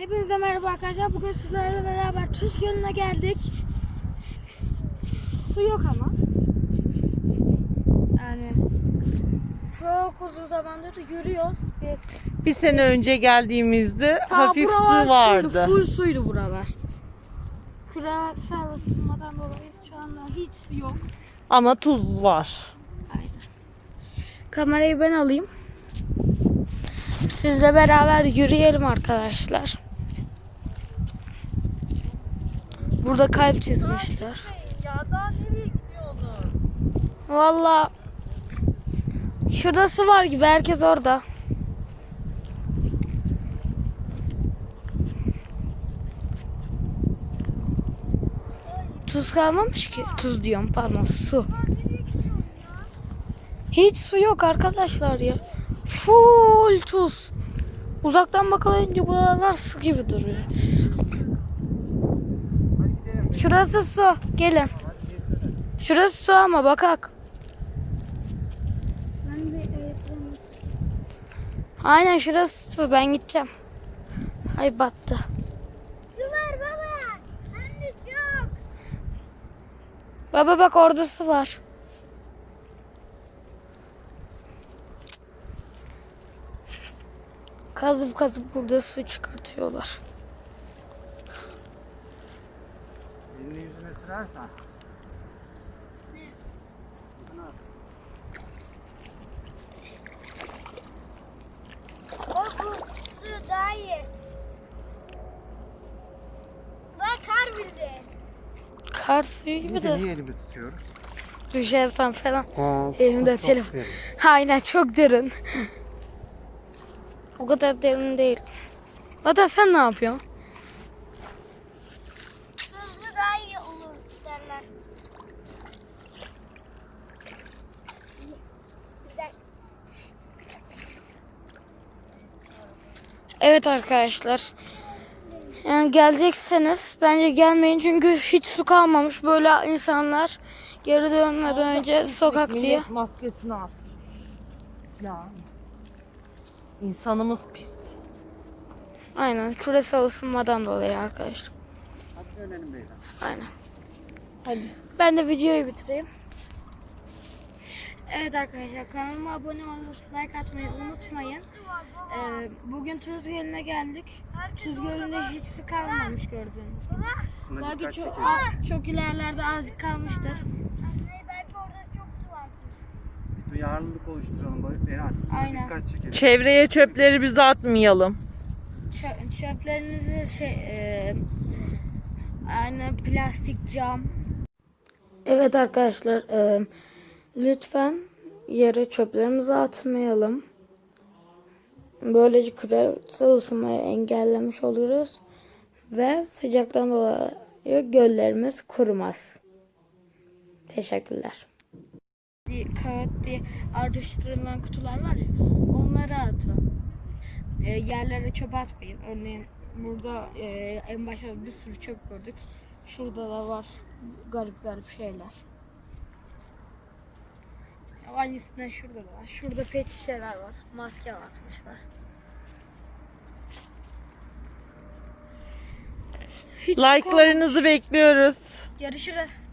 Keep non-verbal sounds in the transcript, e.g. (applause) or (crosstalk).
Hepinize merhaba arkadaşlar. Bugün sizlerle beraber Tuz Gölü'ne geldik. Su yok ama. Yani çok uzun zamandır yürüyoruz. Bir, Bir sene önce geldiğimizde ta hafif su vardı. Suydu, full suydu buralar. Küresel ısınmadan dolayı şu anda hiç su yok. Ama tuz var. Aynen. Kamerayı ben alayım. Sizle beraber yürüyelim arkadaşlar. Burada kalp çizmişler. Ya daha nereye gidiyorsunuz? Valla şurada su var gibi herkes orada. Tuz kalmamış ki. Tuz diyorum pardon su. Hiç su yok arkadaşlar ya. Full tuz. Uzaktan bakılınca buralar su gibi duruyor. Şurası su. Gelin. Şurası su ama bakak. Aynen şurası su. Ben gideceğim. Ay battı. Su var baba. De çok. Baba bak orada su var. Kazıp kazıp burada su çıkartıyorlar. Yüzüne sürersen. O bu su daha iyi. Bak harbiden. Kar suyu gibi de niye elimi tutuyoruz? düşersen falan. Aa, Elimde telefon. Aynen çok derin. (laughs) o kadar derin değil. Vatan sen ne yapıyorsun? Tuzlu daha iyi olur Güzel. Evet arkadaşlar. Yani gelecekseniz bence gelmeyin çünkü hiç su kalmamış. Böyle insanlar geri dönmeden önce sokak diye. Millet maskesini at. Ya. İnsanımız pis. Aynen küresel ısınmadan dolayı arkadaşlar. Hadi dönelim beyler. Aynen. Hadi. Ben de videoyu bitireyim. Evet arkadaşlar kanalıma abone olup like atmayı unutmayın. Ee, bugün Tuz Gölü'ne geldik. Tuz Gölü'nde hiç su kalmamış gördüğünüz gibi. Belki çok, çok ilerlerde azıcık kalmıştır. Anne belki orada çok su var. Duyarlılık oluşturalım. Berat. Aynen. Dikkat çekelim. Çevreye çöpleri bize atmayalım. Çö- çöplerinizi şey e, aynı plastik cam. Evet arkadaşlar e, lütfen yere çöplerimizi atmayalım. Böylece küresel ısınmayı engellemiş oluruz ve sıcaktan dolayı göllerimiz kurumaz. Teşekkürler. Kağıt diye ayrıştırılan kutular var ya onları atın. E, yerlere çöp atmayın. Örneğin burada e, en başta bir sürü çöp gördük. Şurada da var garip garip şeyler. Aynısından şurada da var. Şurada pet şişeler var. Maske atmışlar. Hiç Like'larınızı bekliyoruz. Görüşürüz.